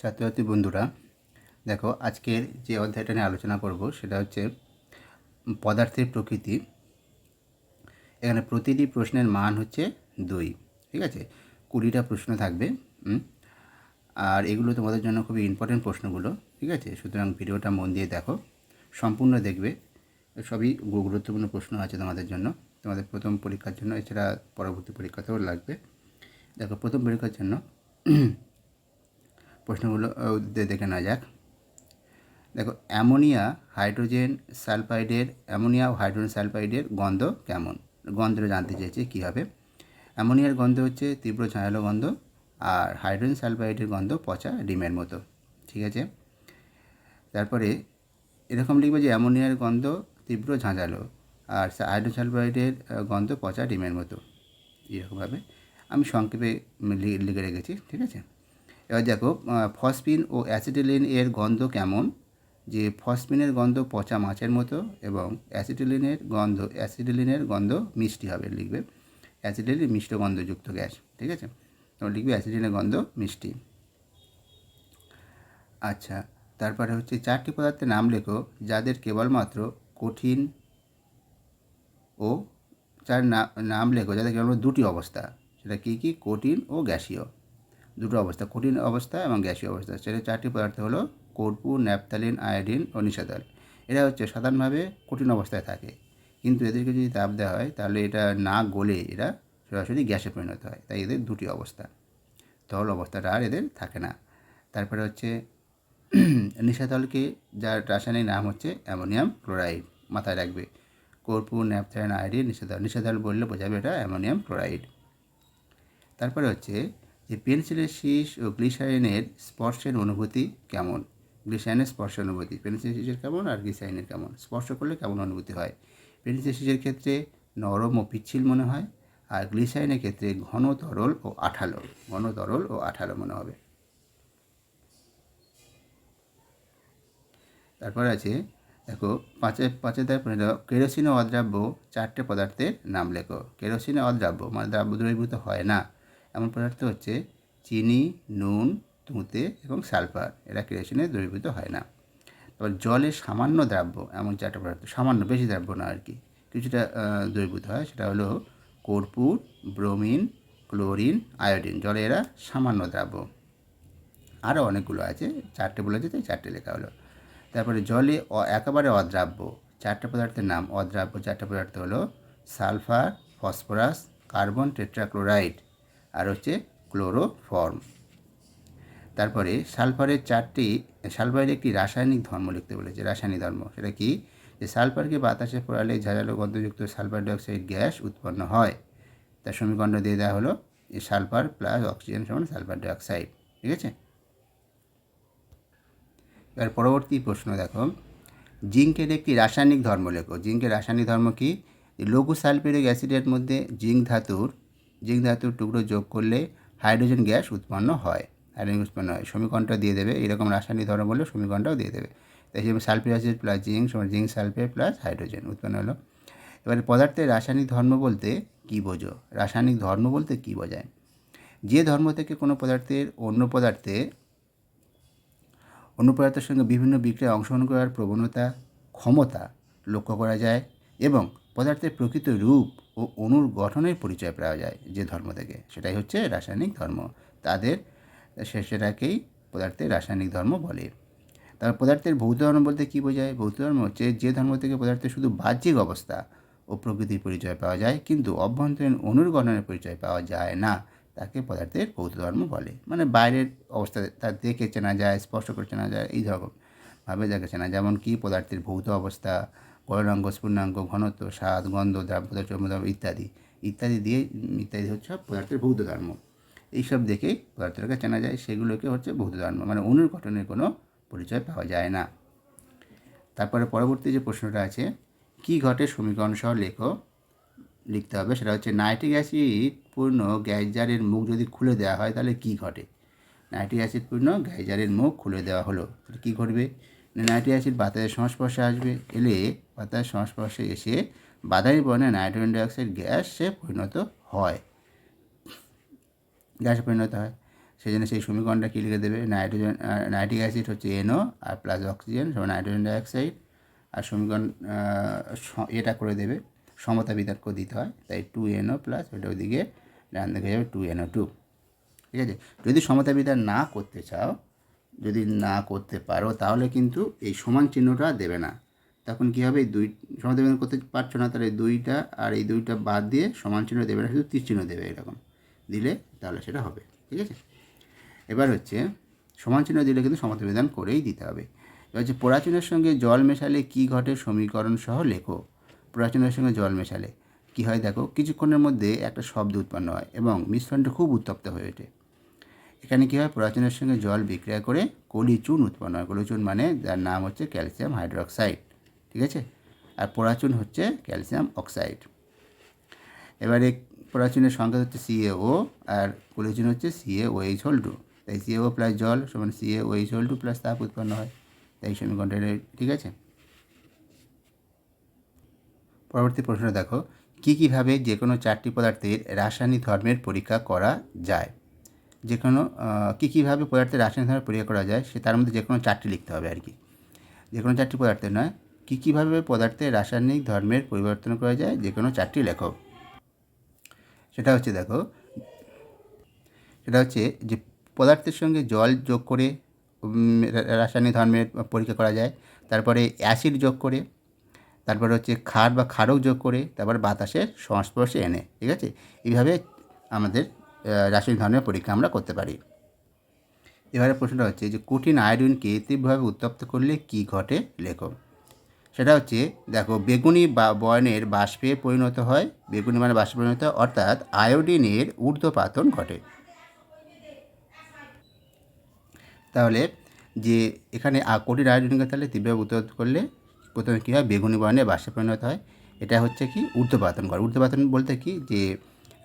ছাত্রছাত্রী বন্ধুরা, দেখো আজকের যে অধ্যায়টা নিয়ে আলোচনা করব সেটা হচ্ছে পদার্থের প্রকৃতি। এখানে প্রতিটি প্রশ্নের মান হচ্ছে দুই, ঠিক আছে? কুড়িটা প্রশ্ন থাকবে আর এগুলো তোমাদের জন্য খুবই ইম্পর্টেন্ট প্রশ্নগুলো, ঠিক আছে? সুতরাং ভিডিওটা মন দিয়ে দেখো, সম্পূর্ণ দেখবে। সবই গুরুত্বপূর্ণ প্রশ্ন আছে তোমাদের জন্য। তোমাদের প্রথম পরীক্ষার জন্য, এছাড়া পরবর্তী পরীক্ষাতেও লাগবে। দেখো, প্রথম পরীক্ষার জন্য প্রশ্নগুলো দেখে নেওয়া যাক। দেখো, অ্যামোনিয়া হাইড্রোজেন সালফাইডের, অ্যামোনিয়া ও হাইড্রোজেন সালফাইডের গন্ধ কেমন? গন্ধটা জানতে চেয়েছে, কী হবে? অ্যামোনিয়ার গন্ধ হচ্ছে তীব্র ঝাঁঝালো গন্ধ, আর হাইড্রোজেন সালফাইডের গন্ধ পচা ডিমের মতো, ঠিক আছে? তারপরে এরকম লিখবে যে অ্যামোনিয়ার গন্ধ তীব্র ঝাঁঝালো, আর হাইড্রোজেন সালফাইডের গন্ধ পচা ডিমের মতো, এরকমভাবে। আমি সংক্ষেপে লিখে রেখেছি, ঠিক আছে? এবার দেখো ফসফিন ও অ্যাসিটিলিন এর গন্ধ কেমন? যে ফসফিনের গন্ধ পচা মাছের মতো এবং অ্যাসিটিলিনের গন্ধ অ্যাসিটিলিনের গন্ধ মিষ্টি হবে, লিখবে। অ্যাসিটিলিন মিষ্ট গন্ধযুক্ত গ্যাস, ঠিক আছে? তোমার লিখবে অ্যাসিটিলিনের গন্ধ মিষ্টি। আচ্ছা তারপরে হচ্ছে চারটি পদার্থের নাম লেখো, যাদের কেবলমাত্র কঠিন ও চার নাম লেখো, যাদের কেবল দুটি অবস্থা, সেটা কী কী? কঠিন ও গ্যাসীয়। দুটো অবস্থা, কঠিন অবস্থা এবং গ্যাসীয় অবস্থা। সেটা চারটি পদার্থ হলো কর্পূর, ন্যাপথালিন, আয়োডিন ও নিষাদল এরা হচ্ছে সাধারণভাবে কঠিন অবস্থায় থাকে। কিন্তু এদেরকে যদি তাপ দেওয়া হয়, তাহলে এটা না গলে এরা সরাসরি গ্যাসে পরিণত হয়। তাই এদের দুটি অবস্থা। তরল অবস্থাটা আর এদের থাকে না। তারপরে হচ্ছে নিশাতলকে, যার রাসায়নিক নাম হচ্ছে অ্যামোনিয়াম ক্লোরাইড, মাথায় রাখবে। কর্পূর, ন্যাপথালিন, আয়োডিন নিষেধল নিষেধল বললে বোঝাবে এটা অ্যামোনিয়াম ক্লোরাইড। তারপরে হচ্ছে যে পেন্সিলের শীষ ও গ্লিসারিনের স্পর্শের অনুভূতি কেমন? গ্লিসারিনের স্পর্শ অনুভূতি, পেন্সিলের শীষের কেমন আর গ্লিসারিনের কেমন? স্পর্শ করলে কেমন অনুভূতি হয়? পেন্সিলের শীষের ক্ষেত্রে নরম ও পিচ্ছিল মনে হয় আর গ্লিসারিনের ক্ষেত্রে ঘন তরল ও আঠালো, ঘন তরল ও আঠালো মনে হবে। তারপর আছে, দেখো, পাঁচে পাঁচে তারপরে দেখো কেরোসিন ও অদ্রাব্য চারটে পদার্থের নাম লেখো। কেরোসিন অদ্রাব্য মানে দ্রাব্য দ্রবীভূত হয় না। এমন পদার্থ হচ্ছে চিনি, নুন, তুঁতে এবং সালফার। এরা কেরোসিনে দ্রবীভূত হয় না। তারপর জলে সামান্য দ্রাব্য, এমন চারটে পদার্থ, সামান্য, বেশি দ্রাব্য না আর কি। কিছুটা দ্রবীভূত হয়, সেটা হলো কর্পূর, ব্রোমিন, ক্লোরিন, আয়োডিন। জলে এরা সামান্য দ্রাব্য। আরও অনেকগুলো আছে, চারটে বলেছে তাই চারটে লেখা হলো। তারপরে জলে একেবারে অদ্রাব্য, চারটে পদার্থের নাম অদ্রাব্য। চারটে পদার্থ হলো সালফার, ফসফরাস, কার্বন, টেট্রাক্লোরাইড। আর হচ্ছে ক্লোরোফর্ম। তারপরে সালফারের চারটি, সালফারের একটি রাসায়নিক ধর্ম লিখতে বলেছে, রাসায়নিক ধর্ম। সেটা কি? যে সালফারকে বাতাসে পোড়ালে ঝাঁঝালো গন্ধযুক্ত সালফার ডাইঅক্সাইড গ্যাস উৎপন্ন হয়। তার সমীকরণ দিয়ে দেওয়া হলো যে সালফার প্লাস অক্সিজেন সমান সালফার ডাইঅক্সাইড, ঠিক আছে? এবার পরবর্তী প্রশ্ন দেখো। জিঙ্কের একটি রাসায়নিক ধর্ম লেখো। জিঙ্কের রাসায়নিক ধর্ম কি? লঘু সালফিউরিক অ্যাসিডের মধ্যে জিঙ্ক ধাতুর জিঙ্ক ধাতুর টুকরো যোগ করলে হাইড্রোজেন গ্যাস উৎপন্ন হয় হাইড্রোজেন উৎপন্ন হয়। সমীকরণটা দিয়ে দেবে, এরকম রাসায়নিক ধর্ম বললে সমীকরণটাও দিয়ে দেবে। তাই হিসেবে সালফিউরিক অ্যাসিড প্লাস জিঙ্ক সমান জিঙ্ক সালফেট প্লাস হাইড্রোজেন উৎপন্ন হলো। এবারে পদার্থের রাসায়নিক ধর্ম বলতে কী বোঝো? রাসায়নিক ধর্ম বলতে কী বোঝায়? যে ধর্ম থেকে কোনো পদার্থের অন্য পদার্থে, অন্য পদার্থের সঙ্গে বিভিন্ন বিক্রিয়ায় অংশগ্রহণ করার প্রবণতা, ক্ষমতা লক্ষ্য করা যায় এবং পদার্থের প্রকৃত রূপ ও অণুর গঠনের পরিচয় পাওয়া যায় যে ধর্ম থেকে। সেটাই হচ্ছে রাসায়নিক ধর্ম। তাদের সেটাকেই পদার্থের রাসায়নিক ধর্ম বলে। তারপর পদার্থের ভৌত ধর্ম বলতে কী বোঝায়? ভৌত ধর্ম হচ্ছে যে ধর্ম থেকে পদার্থের শুধু বাহ্যিক অবস্থা ও প্রকৃতির পরিচয় পাওয়া যায়, কিন্তু অভ্যন্তরীণ অণুর গঠনের পরিচয় পাওয়া যায় না। তাকে পদার্থের ভৌত ধর্ম বলে। মানে বাইরের অবস্থা তার দেখে চেনা যায়, স্পর্শ করে চেনা যায়, এই ধরনের ভাবে যাকে চেনা যেমন কি পদার্থের ভৌত অবস্থা গলনাঙ্গ স্ফূর্ণাঙ্গ ঘনত্ব, স্বাদ, গন্ধ, দ্রাব্যতা চর্মদ্রব্য ইত্যাদি। ইত্যাদি দিয়ে, ইত্যাদি হচ্ছে পদার্থের ভৌত ধর্ম। এইসব দেখেই পদার্থটাকে চেনা যায় সেগুলোকে হচ্ছে ভৌত ধর্ম মানে অণুর গঠনের কোনো পরিচয় পাওয়া যায় না। তারপরে পরবর্তী যে প্রশ্নটা আছে, কি ঘটে সমীকরণ সহ লেখো, লিখতে হবে, সেটা হচ্ছে নাইট্রিক অ্যাসিড পূর্ণ গ্যাস জারের মুখ যদি খুলে দেওয়া হয় তাহলে কি ঘটে? নাইট্রিক অ্যাসিড পূর্ণ গ্যাস জারের মুখ খুলে দেওয়া হলো, তাহলে কী ঘটবে? নাইট্রিক অ্যাসিড বাতাসের সংস্পর্শে আসবে, এলে বাতাসের সংস্পর্শে এসে বাদামি বর্ণে নাইট্রোজেন ডাইঅক্সাইড গ্যাসে পরিণত হয়। গ্যাসে পরিণত হয়। সেই জন্য সেই সমীকরণটা কী লিখে দেবে? নাইট্রোজেন নাইট্রিক অ্যাসিড হচ্ছে এনও আর প্লাস অক্সিজেন সব নাইট্রোজেন ডাইঅক্সাইড। আর সমীকরণ এটা করে দেবে। সমতা বিতর্ক দিতে হয়, তাই টু এনও প্লাস ওটা ওইদিকে ডান দিকে যাবে টু এনও টু ঠিক আছে? যদি সমতা বিধান না করতে চাও যদি না করতে পারো, তাহলে কিন্তু এই সমান চিহ্নটা দেবে না। তখন কী হবে? দুই সমতা বিধান করতে পারছ না, তাহলে দুইটা আর এই দুইটা বাদ দিয়ে সমান চিহ্ন দেবে না, শুধু তীর চিহ্ন দেবে এরকম। দিলে তাহলে সেটা হবে, ঠিক আছে? এবার হচ্ছে, সমান চিহ্ন দিলে কিন্তু সমতা বিধান করেই দিতে হবে। এবার হচ্ছে পোড়াচুনের সঙ্গে জল মেশালে কি ঘটে সমীকরণ সহ লেখো। পোড়াচুনের সঙ্গে জল মেশালে কি হয় দেখো, কিছুক্ষণের মধ্যে একটা শব্দ উৎপন্ন হয় এবং মিশ্রণটা খুব উত্তপ্ত হয়ে ওঠে। এখানে কী হয়? পোড়াচুনের সঙ্গে জল বিক্রিয়া করে কলিচুন উৎপন্ন হয়। কলিচুন মানে যার নাম হচ্ছে ক্যালসিয়াম হাইড্রোক্সাইড। ঠিক আছে? আর পোড়াচুন হচ্ছে ক্যালসিয়াম অক্সাইড। এবারে পোড়াচুনের সংখ্যা হচ্ছে সিএও আর কলিচুন হচ্ছে C A O H whole two তাই সিএও প্লাস জল সমান CA OH whole two plus তাপ উৎপন্ন হয়। তাই সমীকরণটা ঠিক আছে? পরবর্তী প্রশ্ন দেখো। কী কীভাবে যে কোনো চারটি পদার্থের রাসায়নিক ধর্মের পরীক্ষা করা যায়? যে কোনো কী কীভাবে পদার্থের রাসায়নিক ধর্মের পরীক্ষা করা যায়, সে তার মধ্যে যে কোনো চারটি লিখতে হবে আর কি যে কোনো চারটি পদার্থের নয়, কী কীভাবে পদার্থের রাসায়নিক ধর্মের পরিবর্তন করা যায়, যে কোনো চারটি লেখো। সেটা হচ্ছে দেখো, সেটা হচ্ছে যে পদার্থের সঙ্গে জল যোগ করে রাসায়নিক ধর্মের পরীক্ষা করা যায়, তারপরে অ্যাসিড যোগ করে, তারপরে হচ্ছে ক্ষার বা ক্ষারক যোগ করে, তারপর বাতাসের সংস্পর্শে এনে, ঠিক আছে? এইভাবে আমাদের রাসায়নিক ধর্মের পরীক্ষা আমরা করতে পারি। এবারে প্রশ্নটা হচ্ছে যে কঠিন আয়োডিনকে তীব্রভাবে উত্তপ্ত করলে কি ঘটে লেখো। সেটা হচ্ছে দেখো বেগুনি বা বয়নের বাষ্পে পরিণত হয়, বেগুনি মানে বাষ্পে পরিণত হয়, অর্থাৎ আয়োডিনের ঊর্ধ্বপাতন ঘটে। তাহলে যে এখানে কঠিন আয়োডিনকে তাহলে তীব্রভাবে উত্তপ্ত করলে প্রথমে কী হয়? বেগুনি বর্ণে বাষ্পে পরিণত হয়। এটা হচ্ছে কি? ঊর্ধ্বপাতন করে ঊর্ধ্বপাতন বলতে কি? যে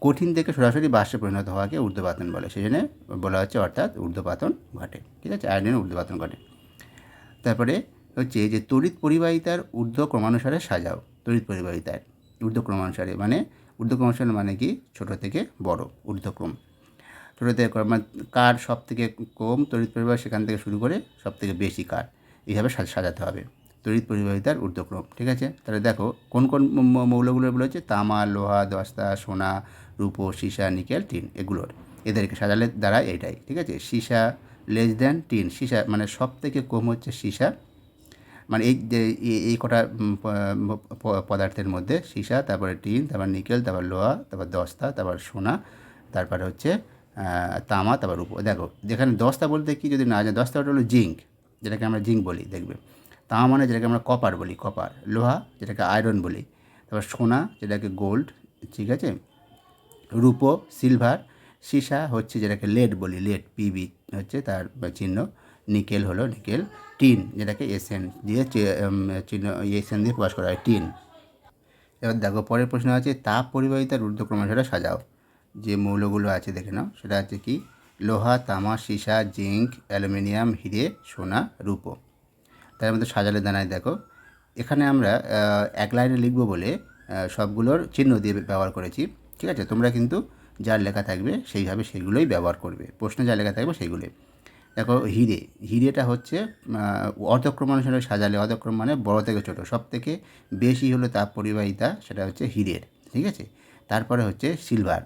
কঠিন থেকে সরাসরি বাষ্পে পরিণত হওয়াকে ঊর্ধ্বপাতন বলে। সেই জন্য বলা হচ্ছে অর্থাৎ ঊর্ধ্বপাতন ঘটে। ঠিক আছে? আয়োডিনের ঊর্ধ্বপাতন ঘটে। তারপরে হচ্ছে যে তড়িৎ পরিবাহিতার ঊর্ধ্ব ক্রমানুসারে সাজাও। তড়িৎ পরিবাহিতার ঊর্ধ্ব ক্রমানুসারে মানে ঊর্ধ্ব ক্রমানুসারে মানে কি? ছোট থেকে বড় ঊর্ধ্বক্রম। ছোটো থেকে মানে কার সব থেকে কম তড়িৎ পরিবাহ সেখান থেকে শুরু করে সব থেকে বেশি কার? এইভাবে সাজ- সাজাতে হবে। তড়িৎ পরিবাহিতার ঊর্ধ্বক্রম। ঠিক আছে? তাহলে দেখো কোন কোন মৌলগুলো বলেছে? তামা, লোহা, দস্তা, সোনা রূপো, সীসা, নিকেল, টিন এগুলোর। এদেরকে সাজালে দ্বারা এটাই ঠিক আছে? সীসা লেস দেন টিন। সীসা মানে সব থেকে কম হচ্ছে সীসা। মানে এই এই- কটা পদার্থের মধ্যে সীসা, তারপরে টিন, তারপর নিকেল, তারপর লোহা, তারপর দস্তা, তারপর সোনা, তারপরে হচ্ছে তামা, তারপর রূপো। দেখো, যেখানে দস্তা বলতে কি যদি না জানো, দস্তা ওটা হলো জিঙ্ক, যেটাকে আমরা জিঙ্ক বলি, দেখবে? তামা মানে যেটাকে আমরা কপার বলি, কপার। লোহা যেটাকে আয়রন বলি, তারপর সোনা যেটাকে গোল্ড, ঠিক আছে? রূপো, সিলভার, সীসা হচ্ছে যেটাকে লেড বলি, লেড পিবি হচ্ছে তার চিহ্ন, নিকেল হলো নিকেল, টিন যেটাকে এসএন দিয়ে চিহ্ন, এসএন দিয়ে প্রকাশ করা হয়, টিন। এবার দেখো, পরের প্রশ্ন আছে, তাপ পরিবাহিতার সেটা সাজাও। যে মৌলগুলো আছে, দেখে নাও, সেটা হচ্ছে কি? লোহা, তামা, সীসা জিঙ্ক অ্যালুমিনিয়াম, হিরে, সোনা, রূপো। তার মধ্যে সাজালে দানায় দেখো, এখানে আমরা এক লাইনে লিখব বলে সবগুলোর চিহ্ন দিয়ে ব্যবহার করেছি। ঠিক আছে? তোমরা কিন্তু যার লেখা থাকবে সেইভাবে সেগুলোই ব্যবহার করবে। প্রশ্নে যা লেখা থাকবে সেইগুলোই দেখো, হিরে। হিরেটা হচ্ছে অর্ধক্রম অনুসারে সাজালে, অর্ধক্রম মানে বড় থেকে ছোট। সব থেকে বেশি হলো তাপ পরিবাহিতা, সেটা হচ্ছে হিরের। ঠিক আছে? তারপরে হচ্ছে সিলভার।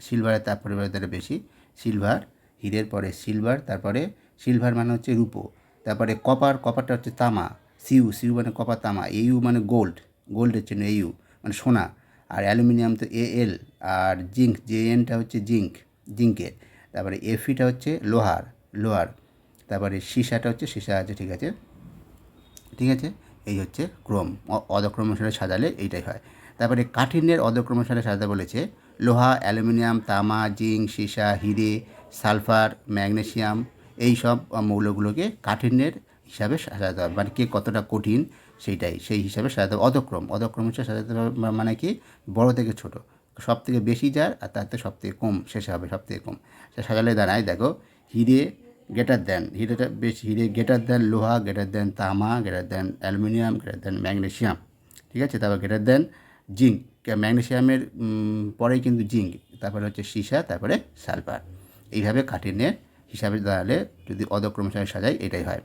সিলভারের তাপ পরিবাহিতাটা বেশি। সিলভার, হিরের পরে সিলভার, তারপরে সিলভার মানে হচ্ছে রূপো। তারপরে কপার, কপারটা হচ্ছে তামা। সিউ সিউ মানে কপার তামা। এইউ মানে গোল্ড। গোল্ডের জন্য এইউ মানে সোনা। অ্যালুমিনিয়াম তো এ এল আর জিঙ্ক, জে এনটা হচ্ছে জিঙ্ক, জিঙ্কের। তারপরে এফিটা হচ্ছে লোহার লোহার। তারপরে সীসাটা হচ্ছে সীসা আছে, ঠিক আছে? ঠিক আছে? এই হচ্ছে ক্রোম, অ- অধক্রম অনুসারে সাজালে এইটাই হয়। তারপরে কাঠিন্যের অধক্রম অনুসারে সাজাতে বলেছে, লোহা, অ্যালুমিনিয়াম, তামা, জিঙ্ক, সীসা, হিরে, সালফার, ম্যাগনেসিয়াম, এই সব মৌলগুলোকে কাঠিন্যের হিসাবে সাজাতে হবে। মানে কে কতটা কঠিন সেইটাই, সেই হিসাবে সাজাতে হবে। অধক্রম অধক্রম হিসাবে সাজাতে হবে মানে কি? বড় থেকে ছোট। সব থেকে বেশি যার আর তার থেকে সব থেকে কম শেষে হবে সব থেকে কম। সে সাজালে দাঁড়ায়, দেখো, হিরে গ্রেটার দেন হিরেটা বেশি, হিরে গ্রেটার দেন লোহা, গ্রেটার দেন তামা, greater than aluminium, greater than magnesium, ঠিক আছে? তারপর গ্রেটার দেন জিঙ্ক ম্যাগনেশিয়ামের পরেই কিন্তু জিঙ্ক, তারপরে হচ্ছে সীসা, তারপরে সালফার। এইভাবে কাঠিন্যের হিসাবে দাঁড়ালে যদি অদক্রমশায় সাজাই, এটাই হয়,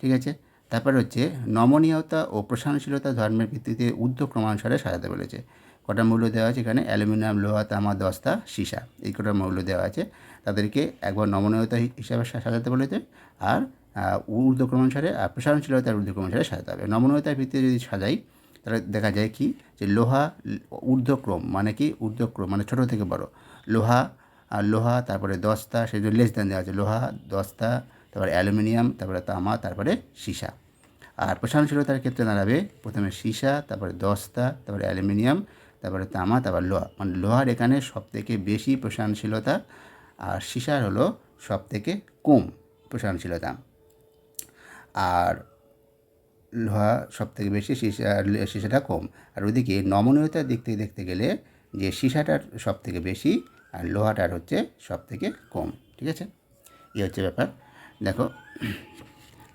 ঠিক আছে? তারপর হচ্ছে নমনীয়তা ও প্রশাসনশীলতা ধর্মের ভিত্তিতে ঊর্ধ্ব ক্রমানুসারে সাজাতে বলেছে। কটা মূল্য দেওয়া আছে এখানে? অ্যালুমিনিয়াম লোহা তামা দস্তা সীসা। এই কটা মূল্য দেওয়া আছে। তাদেরকে একবার নমনীয়তা হিসাবে সাজাতে বলেছে। আর আহ, ঊর্ধ্বক্রমানুসারে আর প্রসারণশীলতার ঊর্ধ্বক্রমানুসারে সাজাতে হবে। নমনীয়তার ভিত্তিতে যদি সাজাই তাহলে দেখা যায় কি? যে লোহা ঊর্ধ্বক্রম মানে কি? ঊর্ধ্বক্রম মানে ছোটো থেকে বড়। লোহা আর লোহা তারপরে দস্তা সেই জন্য লেস দেওয়া আছে। লোহা দস্তা তারপরে অ্যালুমিনিয়াম তারপরে তামা তারপরে সীসা। আর প্রসারণশীলতার ক্ষেত্রে দাঁড়াবে প্রথমে সীসা, তারপরে দস্তা, তারপরে অ্যালুমিনিয়াম, তারপরে তামা, তারপর লোহা। মানে লোহার এখানে সবথেকে বেশি প্রসারণশীলতা আর সীসার হলো সবথেকে কম প্রসারণশীলতা আর লোহা সব থেকে বেশি সীসা, সীসাটা কম। আর ওদিকে নমনীয়তার দিক থেকে দেখতে গেলে যে সীসাটার সব থেকে বেশি আর লোহাটার হচ্ছে সব থেকে কম। ঠিক আছে? এই হচ্ছে ব্যাপার। দেখো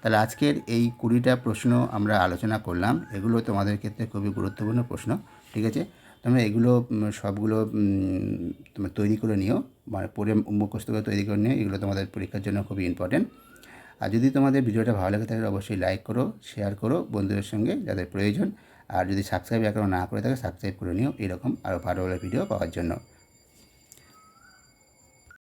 তাহলে আজকের এই কুড়িটা প্রশ্ন আমরা আলোচনা করলাম। এগুলো তোমাদের ক্ষেত্রে খুবই গুরুত্বপূর্ণ প্রশ্ন, ঠিক আছে? তোমরা এগুলো সবগুলো তোমরা তৈরি করে নিও মানে পড়ে মুখস্থ করে তৈরি করে নিও, এগুলো তোমাদের পরীক্ষার জন্য খুবই ইম্পর্টেন্ট আর যদি তোমাদের ভিডিওটা ভালো লাগে থাকে, অবশ্যই লাইক করো শেয়ার করো বন্ধুদের সঙ্গে যাদের প্রয়োজন। আর যদি সাবস্ক্রাইব এখনও না করে থাকে সাবস্ক্রাইব করে নিও, এরকম আরও ভালো ভালো ভিডিও পাওয়ার জন্য।